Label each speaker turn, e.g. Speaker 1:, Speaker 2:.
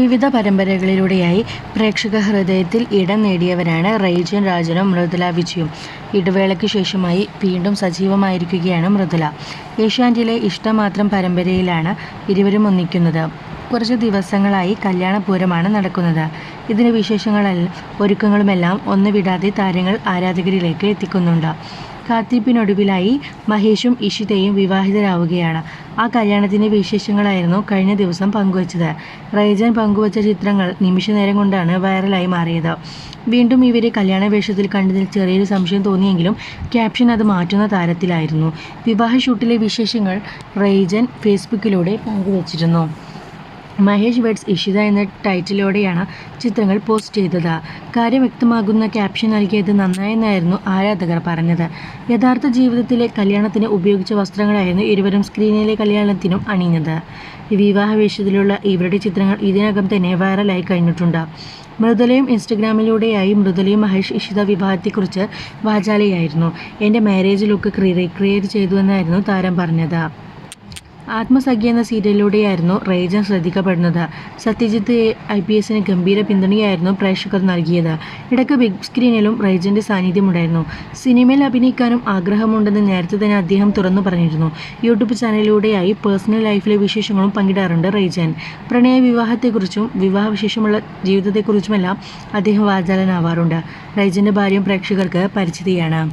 Speaker 1: വിവിധ പരമ്പരകളിലൂടെയായി പ്രേക്ഷക ഹൃദയത്തിൽ ഇടം നേടിയവരാണ് റെയ്ജൻ രാജനും മൃദുല വിജയും. ഇടവേളയ്ക്ക് ശേഷമായി വീണ്ടും സജീവമായിരിക്കുകയാണ് മൃദുല. ഏഷ്യാനെറ്റിലെ ഇഷ്ടമാത്രം പരമ്പരയിലാണ് ഇരുവരും ഒന്നിക്കുന്നത്. കുറച്ച് ദിവസങ്ങളായി കല്യാണപൂരമാണ് നടക്കുന്നത്. ഇതിന് വിശേഷങ്ങളെല്ലാം ഒരുക്കങ്ങളുമെല്ലാം ഒന്ന് വിടാതെ താരങ്ങൾ ആരാധകരിലേക്ക് എത്തിക്കുന്നുണ്ട്. കാത്തിരിപ്പിനൊടുവിലായി മഹേഷും ഇഷിതയും വിവാഹിതരാവുകയാണ്. ആ കല്യാണത്തിന്റെ വിശേഷങ്ങളായിരുന്നു കഴിഞ്ഞ ദിവസം പങ്കുവച്ചത്. റൈജൻ പങ്കുവച്ച ചിത്രങ്ങൾ നിമിഷനേരം കൊണ്ടാണ് വൈറലായി മാറിയത്. വീണ്ടും ഇവരെ കല്യാണ വേഷത്തിൽ കണ്ടതിൽ ചെറിയൊരു സംശയം തോന്നിയെങ്കിലും ക്യാപ്ഷൻ അത് മാറ്റുന്ന താരത്തിലായിരുന്നു. വിവാഹ ഷൂട്ടിലെ വിശേഷങ്ങൾ റൈജൻ ഫേസ്ബുക്കിലൂടെ പങ്കുവച്ചിരുന്നു. മഹേഷ് വെഡ്സ് ഇഷിത എന്ന ടൈറ്റിലോടെയാണ് ചിത്രങ്ങൾ പോസ്റ്റ് ചെയ്തത്. കാര്യം വ്യക്തമാകുന്ന ക്യാപ്ഷൻ നൽകിയത് നന്നായെന്നായിരുന്നു ആരാധകർ പറഞ്ഞത്. യഥാർത്ഥ ജീവിതത്തിലെ കല്യാണത്തിന് ഉപയോഗിച്ച വസ്ത്രങ്ങളായിരുന്നു ഇരുവരും സ്ക്രീനിലെ കല്യാണത്തിനും അണിഞ്ഞത്. വിവാഹ വേഷത്തിലുള്ള ഇവരുടെ ചിത്രങ്ങൾ ഇതിനകം തന്നെ വൈറലായി കഴിഞ്ഞിട്ടുണ്ട്. മൃദുലയും ഇൻസ്റ്റഗ്രാമിലൂടെയായി മൃദുലയും മഹേഷ് ഇഷിത വിവാഹത്തെക്കുറിച്ച് വാചാലയായിരുന്നു. എന്റെ മാരേജ് ലുക്ക് റീക്രിയേറ്റ് ചെയ്തു എന്നായിരുന്നു താരം പറഞ്ഞത്. ആത്മസഖ്യ എന്ന സീരിയലിലൂടെയായിരുന്നു റേജ ശ്രദ്ധിക്കപ്പെടുന്നത്. സത്യജിത്ത് ഐ പി എസിന് ഗംഭീര പിന്തുണയായിരുന്നു പ്രേക്ഷകർ നൽകിയത്. ഇടയ്ക്ക് ബിഗ് സ്ക്രീനിലും റേജന്റെ സാന്നിധ്യമുണ്ടായിരുന്നു. സിനിമയിൽ അഭിനയിക്കാനും ആഗ്രഹമുണ്ടെന്ന് നേരത്തെ തന്നെ അദ്ദേഹം തുറന്നു പറഞ്ഞിരുന്നു. യൂട്യൂബ് ചാനലിലൂടെയായി പേഴ്സണൽ ലൈഫിലെ വിശേഷങ്ങളും പങ്കിടാറുണ്ട് റേജൻ. പ്രണയ വിവാഹത്തെക്കുറിച്ചും വിവാഹവിശേഷമുള്ള ജീവിതത്തെക്കുറിച്ചുമെല്ലാം അദ്ദേഹം വാചാലനാവാറുണ്ട്. റേജന്റെ ഭാര്യയും പ്രേക്ഷകർക്ക് പരിചിതയാണ്.